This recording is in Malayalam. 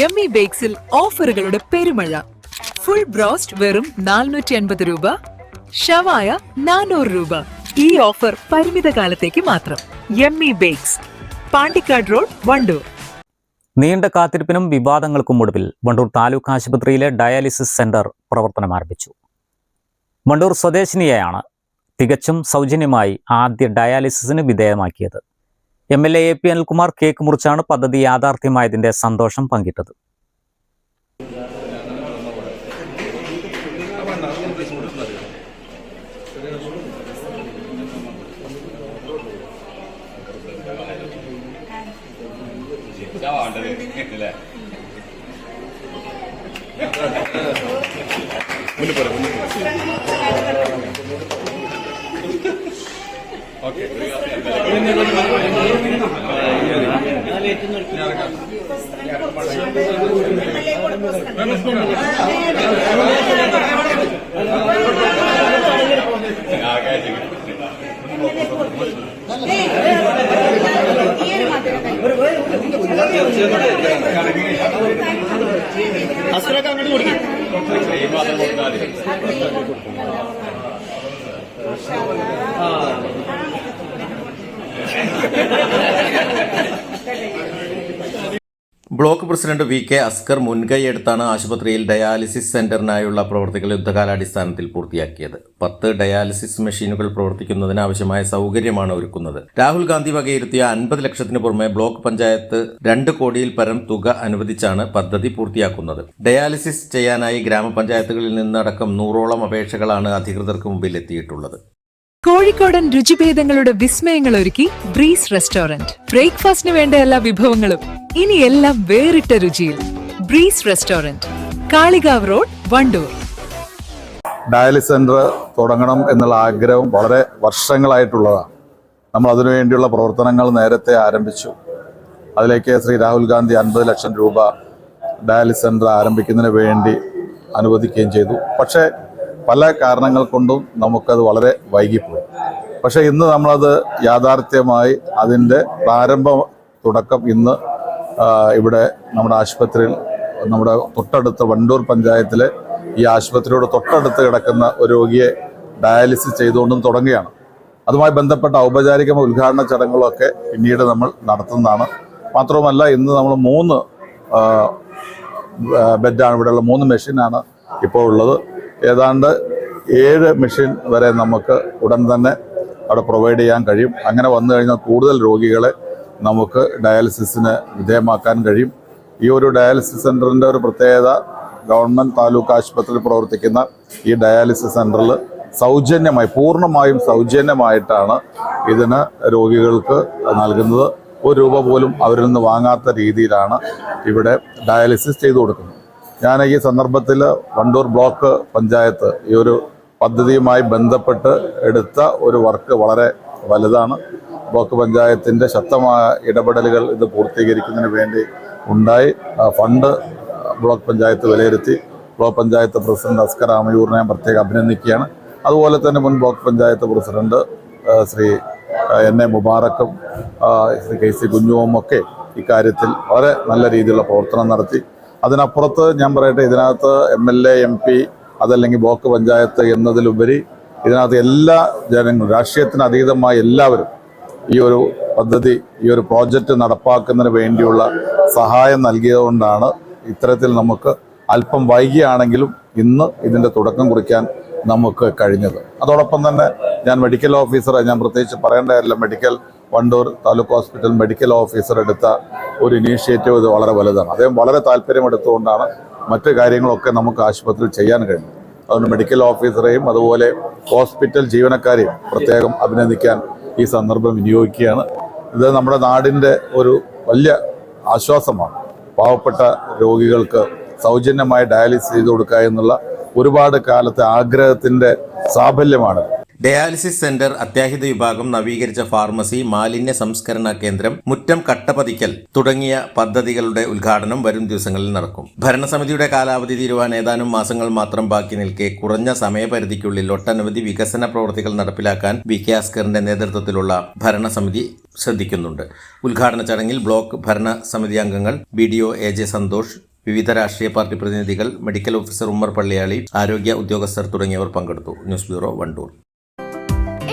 യമ്മി ബേക്സിൽ ഓഫറുകളുടെ പെരുമഴ. ഫുൾ ബ്രോസ്റ്റ് വെറും നാനൂറ്റി അൻപത് രൂപ. ഷവായ നാനൂറ് രൂപ. ഈ ഓഫർ പരിമിത കാലത്തേക്ക് മാത്രം. Yummy bakes Pandikkad road Wandoor. നീണ്ട കാത്തിരിപ്പിനും വിവാദങ്ങൾക്കും ഒടുവിൽ വണ്ടൂർ താലൂക്ക് ആശുപത്രിയിലെ ഡയാലിസിസ് സെന്റർ പ്രവർത്തനം ആരംഭിച്ചു വണ്ടൂർ സ്വദേശിനിയെയാണ് തികച്ചും സൗജന്യമായി ആദ്യ ഡയാലിസിസിന് വിധേയമാക്കിയത്. M L A A P Anilkumar cake മുറിച്ചാണ് പദ്ധതി യാഥാർത്ഥ്യമായതിന്റെ സന്തോഷം പങ്കിട്ടത്. അസ്ത്രക്ക് അങ്ങോട്ട് കൊടുക്കും. Block president V K Askar മുൻകൈയെടുത്താണ് ആശുപത്രിയിൽ ഡയാലിസിസ് സെന്ററിനായുള്ള പ്രവർത്തികൾ യുദ്ധകാലാടിസ്ഥാനത്തിൽ പൂർത്തിയാക്കിയത്. പത്ത് ഡയാലിസിസ് മെഷീനുകൾ പ്രവർത്തിക്കുന്നതിന് ആവശ്യമായ സൗകര്യമാണ് ഒരുക്കുന്നത്. രാഹുൽ ഗാന്ധി വകയിരുത്തിയ അൻപത് ലക്ഷത്തിന് പുറമെ ബ്ലോക്ക് പഞ്ചായത്ത് രണ്ട് കോടിയിൽ പരം തുക അനുവദിച്ചാണ് പദ്ധതി പൂർത്തിയാക്കുന്നത്. ഡയാലിസിസ് ചെയ്യാനായി ഗ്രാമപഞ്ചായത്തുകളിൽ നിന്നടക്കം നൂറോളം അപേക്ഷകളാണ് അധികൃതർക്ക് മുമ്പിൽ എത്തിയിട്ടുള്ളത്. കോഴിക്കോടൻ രുചിഭേദങ്ങളുടെ വിസ്മയങ്ങൾ ഒരുക്കി ബ്രീസ് റെസ്റ്റോറന്റ്. ബ്രേക്ക്ഫാസ്റ്റിന് വേണ്ട എല്ലാ വിഭവങ്ങളും ഇനി എല്ലാം വേറിട്ട രുചിയിൽ. Breeze restaurant Kalikavu road Wandoor. Dialysis centre തുടങ്ങണം എന്നുള്ള ആഗ്രഹം വളരെ വർഷങ്ങളായിട്ടുള്ളതാണ്. നമ്മൾ അതിനുവേണ്ടിയുള്ള പ്രവർത്തനങ്ങൾ നേരത്തെ ആരംഭിച്ചു. അതിലേക്ക് ശ്രീ രാഹുൽ ഗാന്ധി അൻപത് ലക്ഷം രൂപ ഡയാലിസ് സെന്റർ ആരംഭിക്കുന്നതിന് വേണ്ടി അനുവദിക്കുകയും ചെയ്തു. പക്ഷേ പല കാരണങ്ങൾ കൊണ്ടും നമുക്കത് വളരെ വൈകിപ്പോയി. പക്ഷേ ഇന്ന് നമ്മളത് യാഥാർത്ഥ്യമായി അതിന്റെ പ്രാരംഭ തുടക്കം ഇന്ന് ഇവിടെ നമ്മുടെ ആശുപത്രിയിൽ നമ്മുടെ തൊട്ടടുത്ത വണ്ടൂർ പഞ്ചായത്തിലെ ഈ ആശുപത്രിയോട് തൊട്ടടുത്ത് കിടക്കുന്ന ഒരു രോഗിയെ ഡയാലിസിസ് ചെയ്തുകൊണ്ടും തുടങ്ങുകയാണ്. അതുമായി ബന്ധപ്പെട്ട ഔപചാരിക ഉദ്ഘാടന ചടങ്ങുകളൊക്കെ പിന്നീട് നമ്മൾ നടത്തുന്നതാണ്. മാത്രവുമല്ല ഇന്ന് നമ്മൾ മൂന്ന് ബെഡാണ് ഇവിടെയുള്ള മൂന്ന് മെഷീനാണ് ഇപ്പോൾ ഉള്ളത് ഏതാണ്ട് ഏഴ് മെഷീൻ വരെ നമുക്ക് ഉടൻ തന്നെ അവിടെ പ്രൊവൈഡ് ചെയ്യാൻ കഴിയും. അങ്ങനെ വന്നു കഴിഞ്ഞാൽ കൂടുതൽ രോഗികളെ നമുക്ക് ഡയാലിസിസിന് വിധേയമാക്കാൻ കഴിയും. ഈ ഒരു ഡയാലിസിസ് സെന്ററിന്റെ ഒരു പ്രത്യേകത ഗവൺമെന്റ് താലൂക്ക് ആശുപത്രിയിൽ പ്രവർത്തിക്കുന്ന ഈ ഡയാലിസിസ് സെന്ററിൽ സൗജന്യമായി പൂർണമായും സൗജന്യമായിട്ടാണ് ഇതിന് രോഗികൾക്ക് നൽകുന്നത്. ഒരു രൂപ പോലും അവരിൽ നിന്ന് വാങ്ങാത്ത രീതിയിലാണ് ഇവിടെ ഡയാലിസിസ് ചെയ്തു കൊടുക്കുന്നത്. ഞാൻ ഈ സന്ദർഭത്തിൽ വണ്ടൂർ ബ്ലോക്ക് പഞ്ചായത്ത് ഈ ഒരു പദ്ധതിയുമായി ബന്ധപ്പെട്ട് എടുത്ത ഒരു വർക്ക് വളരെ വലുതാണ്. ബ്ലോക്ക് പഞ്ചായത്തിന്റെ ശക്തമായ ഇടപെടലുകൾ ഇത് പൂർത്തീകരിക്കുന്നതിന് വേണ്ടി ഉണ്ടായി. ഫണ്ട് ബ്ലോക്ക് പഞ്ചായത്ത് വിലയിരുത്തി. ബ്ലോക്ക് പഞ്ചായത്ത് പ്രസിഡന്റ് അസ്കർ ആമയൂറിനെ ഞാൻ പ്രത്യേകം അഭിനന്ദിക്കുകയാണ്. അതുപോലെ തന്നെ മുൻ block panchayat president Shri N A മുബാറക്കും Shri K C കുഞ്ഞുവും ഒക്കെ ഇക്കാര്യത്തിൽ വളരെ നല്ല രീതിയിലുള്ള പ്രവർത്തനം നടത്തി. അതിനപ്പുറത്ത് ഞാൻ പറയട്ടെ ഇതിനകത്ത് M L A M P അതല്ലെങ്കിൽ ബ്ലോക്ക് പഞ്ചായത്ത് എന്നതിലുപരി ഇതിനകത്ത് എല്ലാ ജനങ്ങളും രാഷ്ട്രീയത്തിന് അതീതമായ എല്ലാവരും ഈ ഒരു പദ്ധതി ഈ ഒരു പ്രോജക്റ്റ് നടപ്പാക്കുന്നതിന് വേണ്ടിയുള്ള സഹായം നൽകിയതുകൊണ്ടാണ് ഇത്തരത്തിൽ നമുക്ക് അല്പം വൈകിയാണെങ്കിലും ഇന്ന് ഇതിന്റെ തുടക്കം കുറിക്കാൻ നമുക്ക് കഴിഞ്ഞത്. അതോടൊപ്പം തന്നെ ഞാൻ മെഡിക്കൽ ഓഫീസറെ ഞാൻ പ്രത്യേകിച്ച് പറയേണ്ട medical Wandoor taluk hospital medical officer എടുത്ത ഒരു ഇനീഷ്യേറ്റീവ് ഇത് വളരെ വലുതാണ്. അദ്ദേഹം വളരെ താല്പര്യമെടുത്തുകൊണ്ടാണ് മറ്റു കാര്യങ്ങളൊക്കെ നമുക്ക് ആശുപത്രിയിൽ ചെയ്യാൻ കഴിഞ്ഞത് അതുകൊണ്ട് മെഡിക്കൽ ഓഫീസറെയും അതുപോലെ ഹോസ്പിറ്റൽ ജീവനക്കാരെയും പ്രത്യേകം അഭിനന്ദിക്കാൻ ഈ സന്ദർഭം വിനിയോഗിക്കുകയാണ്. ഇത് നമ്മുടെ നാടിന്റെ ഒരു വലിയ ആശ്വാസമാണ്. പാവപ്പെട്ട രോഗികൾക്ക് സൗജന്യമായി ഡയാലിസിസ് ചെയ്തു കൊടുക്കുക എന്നുള്ള ഒരുപാട് കാലത്തെ ആഗ്രഹത്തിന്റെ സാഫല്യമാണ്. ഡയാലിസിസ് സെന്റർ അത്യാഹിത വിഭാഗം നവീകരിച്ച ഫാർമസി മാലിന്യ സംസ്കരണ കേന്ദ്രം മുറ്റം കട്ടപതിക്കൽ തുടങ്ങിയ പദ്ധതികളുടെ ഉദ്ഘാടനം വരും ദിവസങ്ങളിൽ നടക്കും. ഭരണസമിതിയുടെ കാലാവധി തീരുവാൻ ഏതാനും മാസങ്ങൾ മാത്രം ബാക്കി നിൽക്കെ കുറഞ്ഞ സമയപരിധിക്കുള്ളിൽ ഒട്ടനവധി വികസന പ്രവർത്തികൾ നടപ്പിലാക്കാൻ വി കെ അസ്കറിന്റെ നേതൃത്വത്തിലുള്ള ഭരണസമിതി ശ്രദ്ധിക്കുന്നുണ്ട്. ഉദ്ഘാടന ചടങ്ങിൽ ബ്ലോക്ക് ഭരണസമിതി അംഗങ്ങൾ B D O A J Santhosh വിവിധ രാഷ്ട്രീയ പാർട്ടി പ്രതിനിധികൾ മെഡിക്കൽ ഓഫീസർ ഉമ്മർ പള്ളിയാളി ആരോഗ്യ ഉദ്യോഗസ്ഥർ തുടങ്ങിയവർ പങ്കെടുത്തു. News bureau Wandoor.